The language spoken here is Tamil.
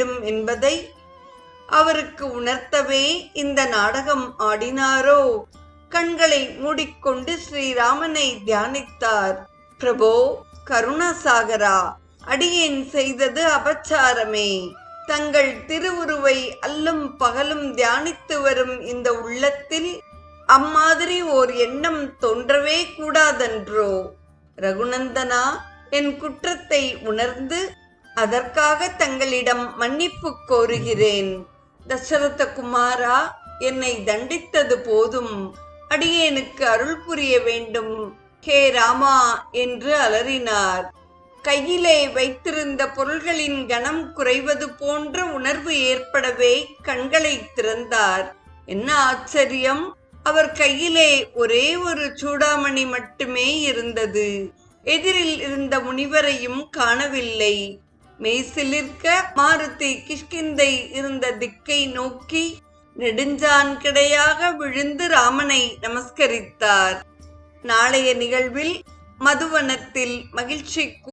விடும் என்பதை அவருக்கு உணர்த்தவே இந்த நாடகம் ஆடினாரோ? கண்களை மூடிக்கொண்டு ஸ்ரீராமனை தியானித்தார். பிரபோ கருணாசாகரா அடியேன் செய்தது அபச்சாரமே. தங்கள் திருவுருவை அல்லும் பகலும் தியானித்து வரும் இந்த உள்ளத்தில் அம்மாதிரி ஓர் எண்ணம் தோன்றவே கூடாதன்றோ? ரகுநந்தனா என் குற்றத்தை உணர்ந்து அதற்காக தங்களிடம் மன்னிப்பு கோருகிறேன். தசரத குமாரா என்னை தண்டித்தது போதும். அடியேனுக்கு அருள் புரிய வேண்டும். ஹே ராமா என்று அலறினார். கையிலே வைத்திருந்த பொருள்களின் கனம் குறைவது போன்ற உணர்வு ஏற்படவே கண்களை திறந்தார். என்ன ஆச்சரியம்! அவர் கையிலே ஒரே ஒரு சூடாமணி மட்டுமே இருந்தது. எதிரில் இருந்த முனிவரையும் காணவில்லை. மெய்சிலிர்க்க மாருதி கிஷ்கிந்தை இருந்த திக்கை நோக்கி நெடுஞ்சான் கிடையாக விழுந்து ராமனை நமஸ்கரித்தார். நாளைய நிகழ்வில் மதுவனத்தில் மகிழ்ச்சி